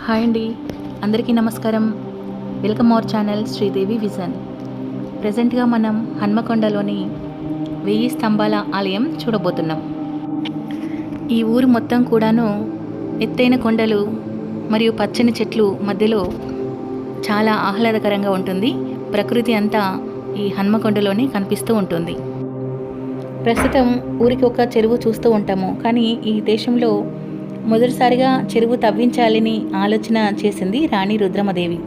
Hi అండి. అందరికీ నమస్కారం. Welcome our channel Sridevi Vision. ప్రజెంట్గా మనం హన్మకొండలోని వెయ్యి స్తంభాల ఆలయం చూడబోతున్నాం. ఈ ఊరు మొత్తం కూడాను ఎత్తైన కొండలు మరియు పచ్చని చెట్లు మధ్యలో చాలా ఆహ్లాదకరంగా ఉంటుంది. ప్రకృతి అంతా ఈ హన్మకొండలోనే కనిపిస్తూ ఉంటుంది. ప్రస్తుతం ఊరికి ఒక చెరువు చూస్తూ ఉంటాము. కానీ ఈ దేశంలో మొదటిసారిగా చెరువు తవ్వించాలని ఆలోచన చేసింది రాణి రుద్రమదేవి.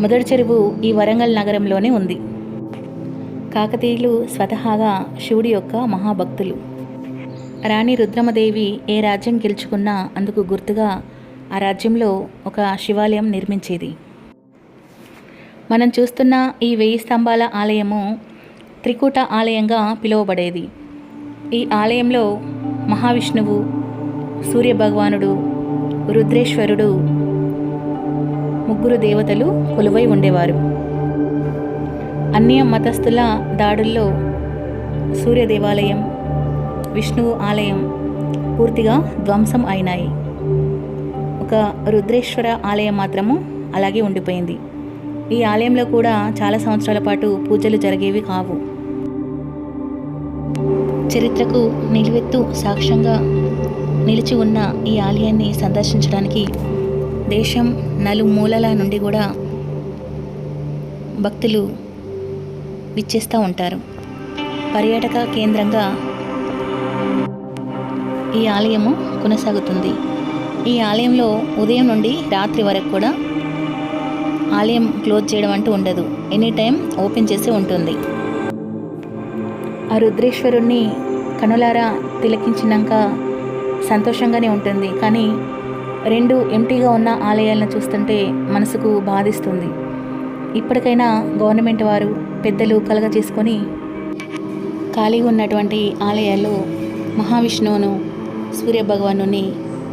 మొదటి చెరువు ఈ వరంగల్ నగరంలోనే ఉంది. కాకతీయులు స్వతహాగా శివుడి యొక్క మహాభక్తులు. రాణి రుద్రమదేవి ఏ రాజ్యం గెలుచుకున్నా అందుకు గుర్తుగా ఆ రాజ్యంలో ఒక శివాలయం నిర్మించేది. మనం చూస్తున్న ఈ వెయ్యి స్తంభాల ఆలయము త్రికూట ఆలయంగా పిలువబడేది. ఈ ఆలయంలో మహావిష్ణువు సూర్యభగవానుడు రుద్రేశ్వరుడు ముగ్గురు దేవతలు కొలువై ఉండేవారు. అన్య మతస్థుల దాడుల్లో సూర్య దేవాలయం విష్ణువు ఆలయం పూర్తిగా ధ్వంసం అయినాయి. ఒక రుద్రేశ్వర ఆలయం మాత్రము అలాగే ఉండిపోయింది. ఈ ఆలయంలో కూడా చాలా సంవత్సరాల పాటు పూజలు జరిగేవి కావు. చరిత్రకు నిలువెత్తు సాక్ష్యంగా నిలిచి ఉన్న ఈ ఆలయాన్ని సందర్శించడానికి దేశం నలుమూలల నుండి కూడా భక్తులు విచ్చేస్తూ ఉంటారు. పర్యాటక కేంద్రంగా ఈ ఆలయము కొనసాగుతుంది. ఈ ఆలయంలో ఉదయం నుండి రాత్రి వరకు కూడా ఆలయం క్లోజ్ చేయడం అంటూ ఉండదు. ఎనీ టైం ఓపెన్ చేసి ఉంటుంది. ఆ రుద్రేశ్వరుణ్ణి కనులారా తిలకించినాక సంతోషంగానే ఉంటుంది. కానీ రెండు ఎంటీగా ఉన్న ఆలయాలను చూస్తుంటే మనసుకు బాధిస్తుంది. ఇప్పటికైనా గవర్నమెంట్ వారు పెద్దలు కలగ చేసుకొని ఖాళీగా ఉన్నటువంటి ఆలయాల్లో మహావిష్ణువును సూర్యభగవాను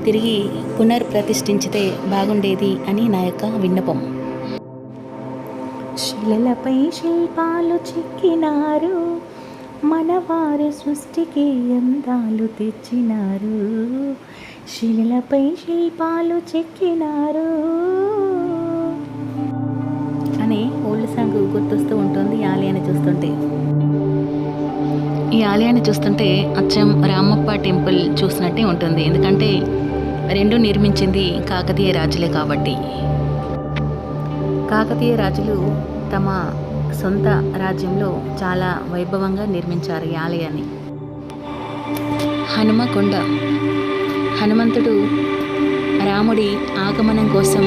తిరిగి పునర్ప్రతిష్ఠించితే బాగుండేది అని నా యొక్క విన్నపం. శిలలపై శిల్పాలు చిక్కినారు. మనవారు సృష్టికి అందాలు తెచ్చినారు. శిలపై శిల్పాలు చెక్కినారు. అని ఓల్డ్ సాంగ్ గుర్తొస్తూ ఉంటుంది ఈ ఆలయాన్ని చూస్తుంటే. ఈ ఆలయాన్ని చూస్తుంటే అచ్చం రామప్ప టెంపుల్ చూసినట్టే ఉంటుంది. ఎందుకంటే రెండు నిర్మించింది కాకతీయ రాజులే కాబట్టి. కాకతీయ రాజులు తమ సొంత రాజ్యంలో చాలా వైభవంగా నిర్మించారు ఈ ఆలయాన్ని. హనుమకొండ. హనుమంతుడు రాముడి ఆగమనం కోసం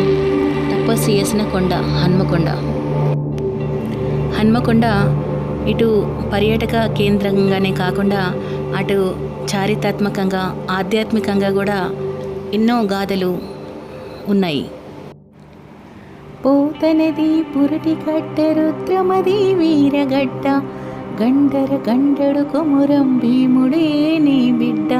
తపస్సు చేసిన కొండ హన్మకొండ. హన్మకొండ ఇటు పర్యాటక కేంద్రంగానే కాకుండా అటు చారిత్రాత్మకంగా ఆధ్యాత్మికంగా కూడా ఎన్నో గాథలు ఉన్నాయి. పోతనది పురటి కట్ట రుద్రమది వీరగడ్డ. గండర గండడు కుమురం భీముడే నీ బిడ్డ.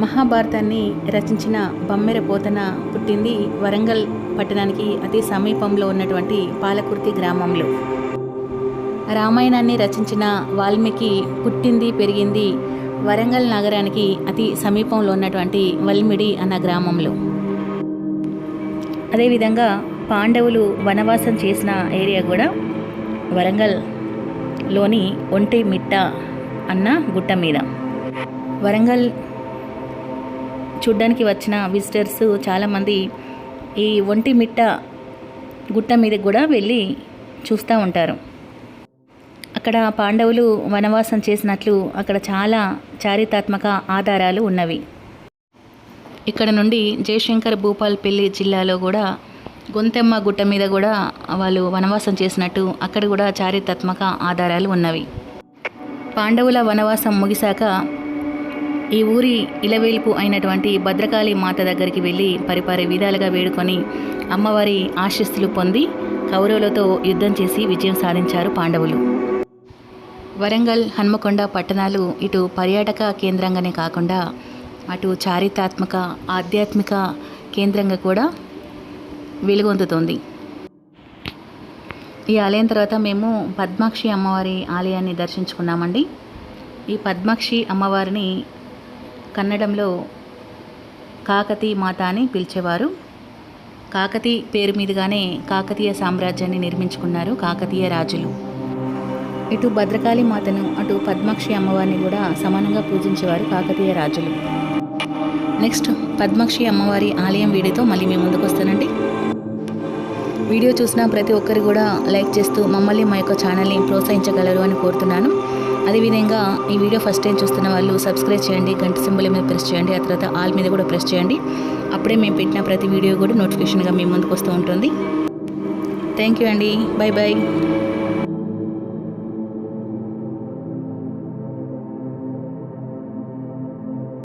మహాభారతాన్ని రచించిన బమ్మెర పోతన పుట్టింది వరంగల్ పట్టణానికి అతి సమీపంలో ఉన్నటువంటి పాలకుర్తి గ్రామంలో. రామాయణాన్ని రచించిన వాల్మీకి పుట్టింది పెరిగింది వరంగల్ నగరానికి అతి సమీపంలో ఉన్నటువంటి వల్మిడి అన్న గ్రామంలో. అదేవిధంగా పాండవులు వనవాసం చేసిన ఏరియా కూడా వరంగల్లోని ఒంటి మిట్ట అన్న గుట్ట మీద. వరంగల్ చూడ్డానికి వచ్చిన విజిటర్స్ చాలామంది ఈ ఒంటి మిట్ట గుట్ట మీద కూడా వెళ్ళి చూస్తూ ఉంటారు. అక్కడ పాండవులు వనవాసం చేసినట్లు అక్కడ చాలా చారిత్రాత్మక ఆధారాలు ఉన్నవి. ఇక్కడ నుండి జయశంకర్ భూపాల్పల్లి జిల్లాలో కూడా గొంతెమ్మ గుట్ట మీద కూడా వాళ్ళు వనవాసం చేసినట్టు అక్కడ కూడా చారిత్రాత్మక ఆధారాలు ఉన్నవి. పాండవుల వనవాసం ముగిశాక ఈ ఊరి ఇలవేల్పు అయినటువంటి భద్రకాళి మాత దగ్గరికి వెళ్ళి పరిపారే విధాలుగా వేడుకొని అమ్మవారి ఆశీస్సులు పొంది కౌరవులతో యుద్ధం చేసి విజయం సాధించారు పాండవులు. వరంగల్ హన్మకొండ పట్టణాలు ఇటు పర్యాటక కేంద్రంగానే కాకుండా అటు చారిత్రాత్మక ఆధ్యాత్మిక కేంద్రంగా కూడా వెలుగొందుతోంది. ఈ ఆలయం తర్వాత మేము పద్మాక్షి అమ్మవారి ఆలయాన్ని దర్శించుకున్నామండి. ఈ పద్మాక్షి అమ్మవారిని కన్నడంలో కాకతీ మాత అని పిలిచేవారు. కాకతీ పేరు మీదుగానే కాకతీయ సామ్రాజ్యాన్ని నిర్మించుకున్నారు కాకతీయ రాజులు. ఇటు భద్రకాళి మాతను అటు పద్మాక్షి అమ్మవారిని కూడా సమానంగా పూజించేవారు కాకతీయ రాజులు. నెక్స్ట్ పద్మాక్షి అమ్మవారి ఆలయం వీడియోతో మళ్ళీ మేము ముందుకు వస్తానండి. వీడియో చూసిన ప్రతి ఒక్కరు కూడా లైక్ చేస్తూ మమ్మల్ని మా యొక్క ఛానల్ని ప్రోత్సహించగలరు అని కోరుతున్నాను. అదేవిధంగా ఈ వీడియో ఫస్ట్ టైం చూస్తున్న వాళ్ళు సబ్స్క్రైబ్ చేయండి గంట సింబల్ మీద ప్రెస్ చేయండి ఆ తర్వాత ఆల్ మీద కూడా ప్రెస్ చేయండి. అప్పుడే మేము పెట్టిన ప్రతి వీడియో కూడా నోటిఫికేషన్గా మీ ముందుకు వస్తూ ఉంటుంది. థ్యాంక్ యూ అండి. Bye bye